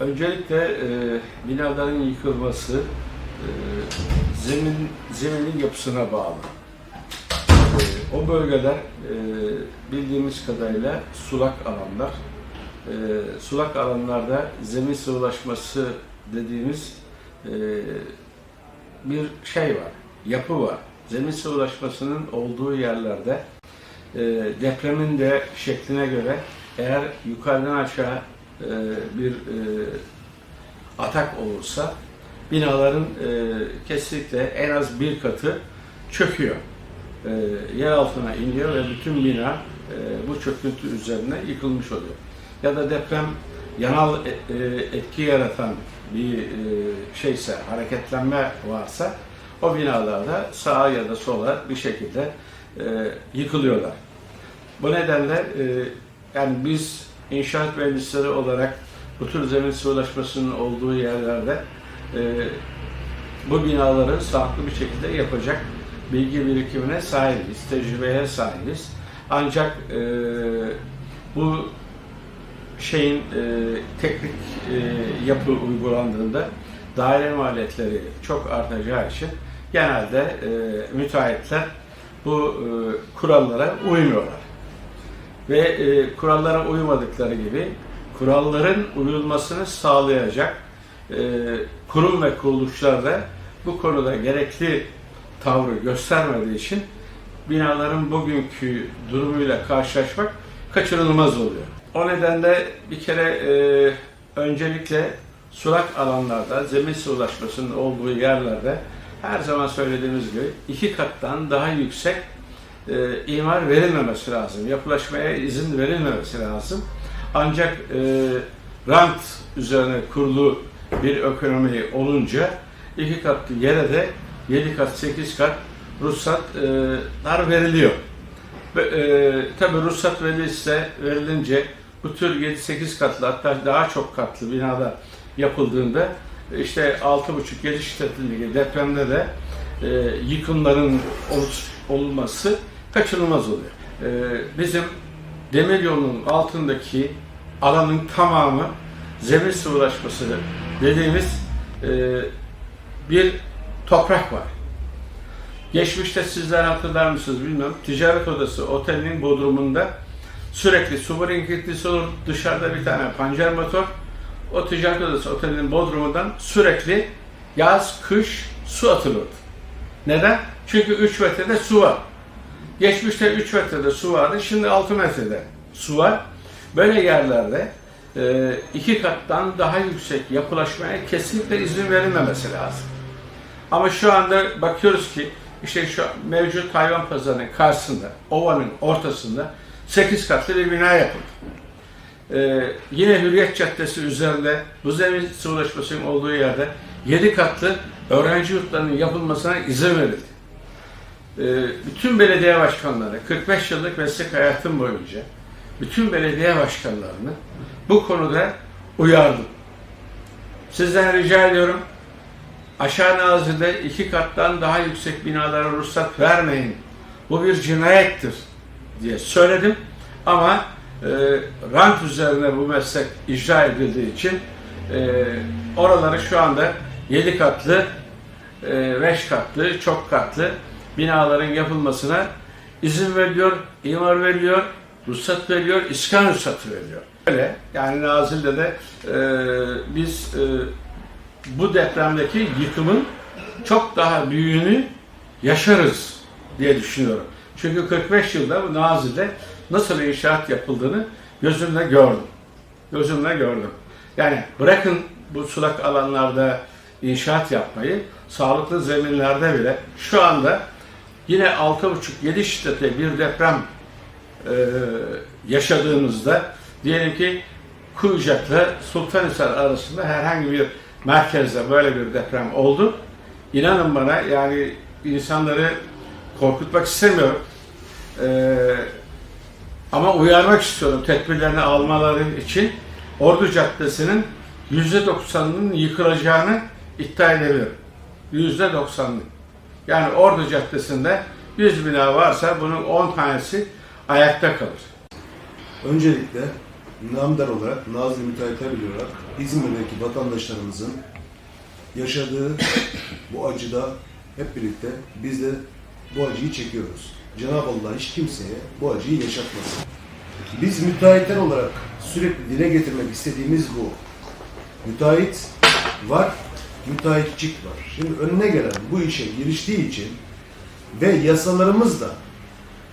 Öncelikle e, binaların yıkılması e, zemin zeminin yapısına bağlı. E, o bölgeler e, bildiğimiz kadarıyla sulak alanlar. E, sulak alanlarda zemin sıvılaşması dediğimiz bir şey var, yapı var. Zemin sıvılaşmasının olduğu yerlerde depremin de şekline göre eğer yukarıdan aşağı e, bir e, atak olursa binaların e, kesinlikle en az bir katı çöküyor. Yer altına iniyor ve bütün bina bu çöküntü üzerine yıkılmış oluyor. Ya da deprem yanal etki yaratan bir şeyse, hareketlenme varsa o binalarda sağa ya da sola bir şekilde yıkılıyorlar. Bu nedenle yani biz inşaat mühendisleri olarak bu tür zemin sıvılaşmasının olduğu yerlerde e, bu binaları sağlıklı bir şekilde yapacak bilgi birikimine sahibiz, tecrübeye sahibiz. Ancak e, bu şeyin e, teknik e, yapı uygulandığında daire maliyetleri çok artacağı için genelde e, müteahhitler bu e, kurallara uymuyorlar. Ve e, kurallara uymadıkları gibi kuralların uyulmasını sağlayacak e, kurum ve kuruluşlar da bu konuda gerekli tavrı göstermediği için binaların bugünkü durumuyla karşılaşmak kaçınılmaz oluyor. O nedenle bir kere e, öncelikle sulak alanlarda, zemin sıvılaşmasının olduğu yerlerde her zaman söylediğimiz gibi iki kattan daha yüksek e, imar verilmemesi lazım. Yapılaşmaya izin verilmemesi lazım. Ancak e, rant üzerine kurulu bir ekonomi olunca iki katlı yere de 7 kat, 8 kat ruhsatlar veriliyor. Ve, e, tabii ruhsat verilirse, verilince bu tür 7-8 katlı hatta daha çok katlı binada yapıldığında işte 6,5-7 şiddetindeki depremde de e, yıkımların olması kaçınılmaz oluyor. E, bizim demir yolunun altındaki alanın tamamı zemin sıvılaşması dediğimiz e, bir toprak var. Geçmişte sizler hatırlar mısınız bilmiyorum. Ticaret Odası otelinin bodrumunda sürekli su birinkintisi olur. Dışarıda bir tane pancar motor. O Ticaret Odası otelinin bodrumundan sürekli yaz, kış su atılırdı. Neden? Çünkü 3 metrede su var. Geçmişte 3 metrede su vardı, şimdi 6 metrede su var. Böyle yerlerde e, iki kattan daha yüksek yapılaşmaya kesinlikle izin verilmemesi lazım. Ama şu anda bakıyoruz ki işte şu mevcut hayvan pazarının karşısında, ovanın ortasında 8 katlı bir bina yapıldı. Ee, yine Hürriyet Caddesi üzerinde bu zemin sıvılaşmasının olduğu yerde 7 katlı öğrenci yurtlarının yapılmasına izin verildi. Ee, bütün belediye başkanları, 45 yıllık meslek hayatım boyunca bütün belediye başkanlarını bu konuda uyardım. Sizden rica ediyorum, aşağı nazilde iki kattan daha yüksek binalara ruhsat vermeyin. Bu bir cinayettir diye söyledim. Ama e, rant üzerine bu meslek icra edildiği için e, oraları şu anda 7 katlı, 5 katlı, çok katlı binaların yapılmasına izin veriliyor, imar veriliyor, ruhsat veriliyor, iskan ruhsatı veriliyor. Öyle yani Nazilli'de de e, biz e, bu depremdeki yıkımın çok daha büyüğünü yaşarız diye düşünüyorum. Çünkü 45 yılda bu Nazilli'de nasıl inşaat yapıldığını gözümle gördüm. Gözümle gördüm. Yani bırakın bu sulak alanlarda inşaat yapmayı, sağlıklı zeminlerde bile şu anda yine 6,5-7 şiddetli bir deprem e, yaşadığımızda diyelim ki Kuyucak'la Sultanhisar arasında herhangi bir merkezde böyle bir deprem oldu. İnanın bana yani insanları korkutmak istemiyorum. Ee, ama uyarmak istiyorum tedbirlerini almaları için Ordu Caddesi'nin %90'ının yıkılacağını iddia edebilirim. %90'lık. Yani Ordu Caddesi'nde 100 bina varsa bunun 10 tanesi ayakta kalır. Öncelikle namdar olarak, Nazilli Müteahhitler olarak İzmir'deki vatandaşlarımızın yaşadığı bu acıda hep birlikte biz de bu acıyı çekiyoruz. Cenab-ı Allah hiç kimseye bu acıyı yaşatmasın. Biz müteahhitler olarak sürekli dile getirmek istediğimiz bu. Müteahhit var, müteahhitçik var. Şimdi önüne gelen bu işe giriştiği için ve yasalarımız da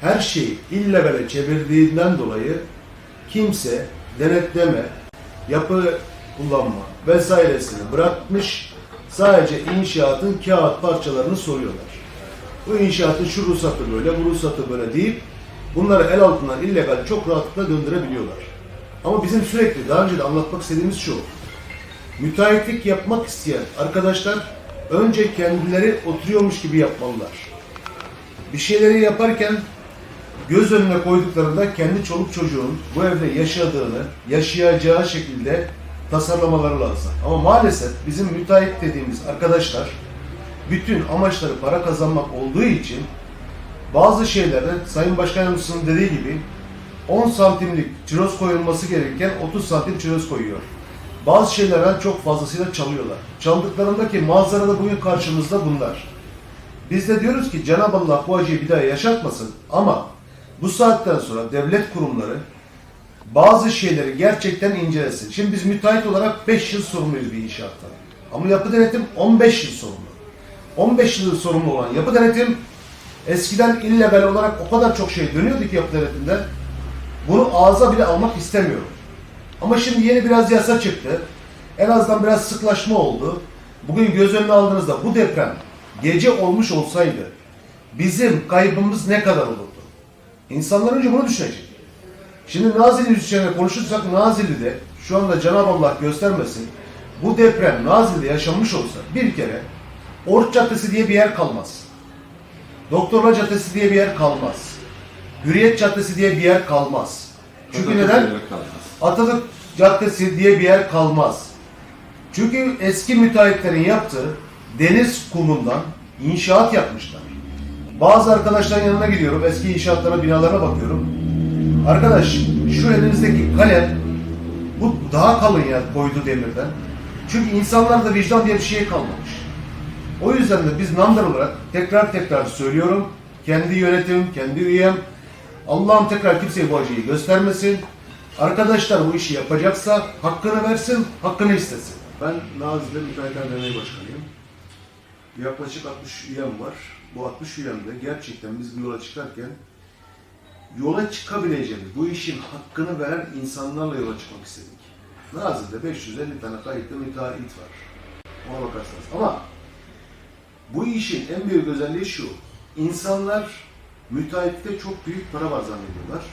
her şeyi ille böyle çevirdiğinden dolayı kimse denetleme, yapı kullanma vesairesini bırakmış sadece inşaatın kağıt parçalarını soruyorlar. Bu inşaatın şu ruhsatı böyle, bu ruhsatı böyle deyip bunları el altından illegal çok rahatlıkla döndürebiliyorlar. Ama bizim sürekli daha önce de anlatmak istediğimiz şu. Müteahhitlik yapmak isteyen arkadaşlar önce kendileri oturuyormuş gibi yapmalılar. Bir şeyleri yaparken göz önüne koyduklarında kendi çoluk çocuğun bu evde yaşadığını, yaşayacağı şekilde tasarlamaları lazım. Ama maalesef bizim müteahhit dediğimiz arkadaşlar bütün amaçları para kazanmak olduğu için bazı şeylerde Sayın Başkanımızın dediği gibi 10 santimlik çiroz koyulması gerekirken 30 santim çiroz koyuyor. Bazı şeylerden çok fazlasıyla çalıyorlar. Çaldıklarındaki manzara da bugün karşımızda bunlar. Biz de diyoruz ki Cenab-ı Allah bu acıyı bir daha yaşatmasın ama bu saatten sonra devlet kurumları bazı şeyleri gerçekten incelesin. Şimdi biz müteahhit olarak 5 yıl sorumluyuz bir inşaattan. Ama yapı denetim 15 yıl sorumlu. 15 yıl sorumlu olan yapı denetim eskiden illegal olarak o kadar çok şey dönüyordu ki yapı denetimde bunu ağza bile almak istemiyorum. Ama şimdi yeni biraz yasa çıktı. En azından biraz sıklaşma oldu. Bugün göz önüne aldığınızda bu deprem gece olmuş olsaydı bizim kaybımız ne kadar olurdu? İnsanlar önce bunu düşünecek. Şimdi Nazilli üzerine konuşursak Nazilli'de şu anda Cenab-ı Allah göstermesin bu deprem Nazilli'de yaşanmış olsa bir kere Oruç Caddesi diye bir yer kalmaz. Doktorlar Caddesi diye bir yer kalmaz. Hürriyet Caddesi diye bir yer kalmaz. Çünkü neden? Atatürk Caddesi diye bir yer kalmaz. Çünkü eski müteahhitlerin yaptığı deniz kumundan inşaat yapmışlar. Bazı arkadaşların yanına gidiyorum, eski inşaatlara, binalarına bakıyorum. Arkadaş, şu elinizdeki kalem, bu daha kalın ya koydu demirden. Çünkü insanlarda vicdan diye bir şey kalmamış. O yüzden de biz Namdar olarak tekrar tekrar söylüyorum, kendi yönetim, kendi üyem, Allah'ım tekrar kimseye bu acıyı göstermesin. Arkadaşlar bu işi yapacaksa hakkını versin, hakkını istesin. Ben Nazilli Müteahhitler Derneği Başkanıyım. Yaklaşık 60 üyem var. Bu 60 üyemde gerçekten biz bu yola çıkarken yola çıkabileceğimiz, bu işin hakkını veren insanlarla yola çıkmak istedik. Nazilli'de 550 tane kayıtlı müteahhit var. Ona bakarsanız. Ama bu işin en büyük özelliği şu. İnsanlar müteahhitte çok büyük para var zannediyorlar.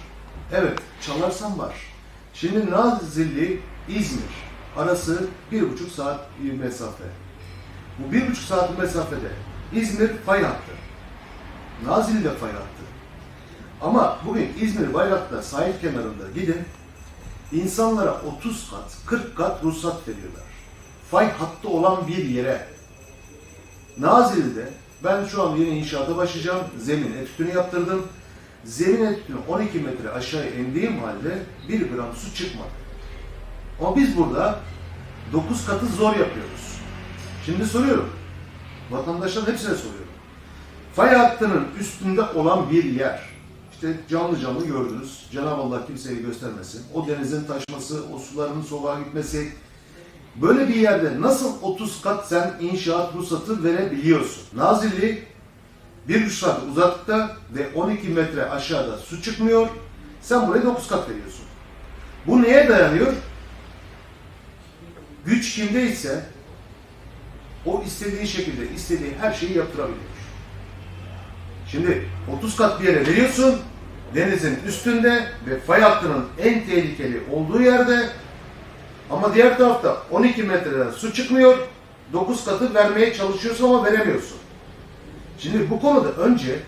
Evet, çalarsam var. Şimdi Nazilli, İzmir arası bir buçuk saat mesafe. Bu bir buçuk saat mesafede İzmir fay hattı. Nazilli de fay hattı. Ama bugün İzmir Bayrak'ta sahil kenarında gidin, insanlara 30 kat, 40 kat ruhsat veriyorlar. Fay hattı olan bir yere. Nazilli'de ben şu an yeni inşaata başlayacağım. Zemin etütünü yaptırdım. Zemin etütünü 12 metre aşağı indiğim halde 1 gram su çıkmadı. Ama biz burada 9 katı zor yapıyoruz. Şimdi soruyorum. Vatandaşların hepsine soruyorum. Fay hattının üstünde olan bir yer. İşte canlı canlı gördünüz. Cenab-ı Allah kimseyi göstermesin. O denizin taşması, o suların soğuğa gitmesi, Böyle bir yerde nasıl 30 kat sen inşaat ruhsatı verebiliyorsun? Nazilli bir buçuk saat uzakta ve 12 metre aşağıda su çıkmıyor. Sen buraya 9 kat veriyorsun. Bu neye dayanıyor? Güç kimdeyse o istediği şekilde istediği her şeyi yaptırabiliyor. Şimdi 30 kat bir yere veriyorsun, denizin üstünde ve fay hattının en tehlikeli olduğu yerde ama diğer tarafta 12 metreden su çıkmıyor, 9 katı vermeye çalışıyorsun ama veremiyorsun. Şimdi bu konuda önce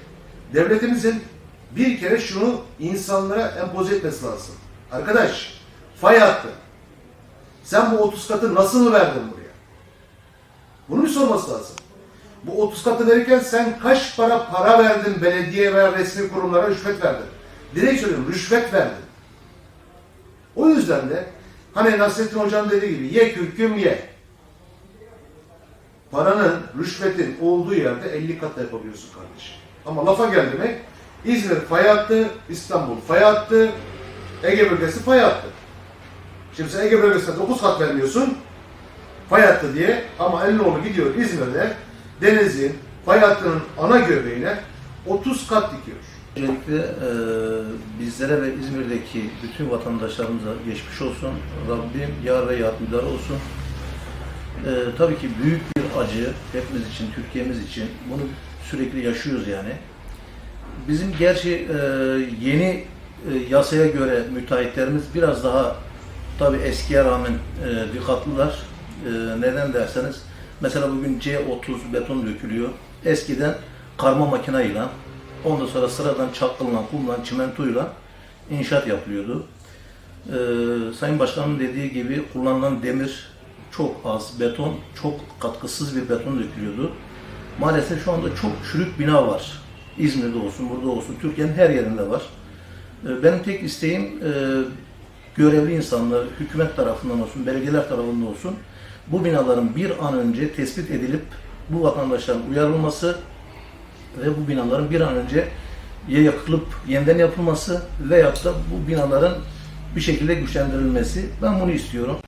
devletimizin bir kere şunu insanlara empoze etmesi lazım. Arkadaş, fay hattı. Sen bu 30 katı nasıl verdin buraya? Bunu bir sorması lazım. Bu 30 katı verirken sen kaç para para verdin belediye veya resmi kurumlara rüşvet verdin? Direkt söylüyorum rüşvet verdin. O yüzden de hani Nasrettin Hocam dediği gibi ye kürküm ye. Paranın, rüşvetin olduğu yerde 50 kat yapabiliyorsun kardeşim. Ama lafa geldi mi İzmir fay attı, İstanbul fay attı, Ege bölgesi fay attı. Şimdi sen Ege bölgesine 9 kat vermiyorsun, fay hattı diye ama Elinoğlu gidiyor İzmir'de denizin fay hattının ana göbeğine 30 kat dikiyor. Öncelikle e, bizlere ve İzmir'deki bütün vatandaşlarımıza geçmiş olsun. Rabbim yar ve yardımcıları olsun. E, tabii ki büyük bir acı hepimiz için, Türkiye'miz için. Bunu sürekli yaşıyoruz yani. Bizim gerçi e, yeni e, yasaya göre müteahhitlerimiz biraz daha tabii eskiye rağmen e, dikkatliler. E, neden derseniz mesela bugün C30 beton dökülüyor. Eskiden karma makineyle ondan sonra sıradan çakılla, kumla, çimentoyla inşaat yapılıyordu. E, Sayın Başkan'ın dediği gibi kullanılan demir çok az, beton çok katkısız bir beton dökülüyordu. Maalesef şu anda çok çürük bina var. İzmir'de olsun, burada olsun, Türkiye'nin her yerinde var. E, Benim tek isteğim e, görevli insanlar, hükümet tarafından olsun, belediyeler tarafından olsun bu binaların bir an önce tespit edilip bu vatandaşların uyarılması ve bu binaların bir an önce ya yakılıp yeniden yapılması veyahut da bu binaların bir şekilde güçlendirilmesi. Ben bunu istiyorum.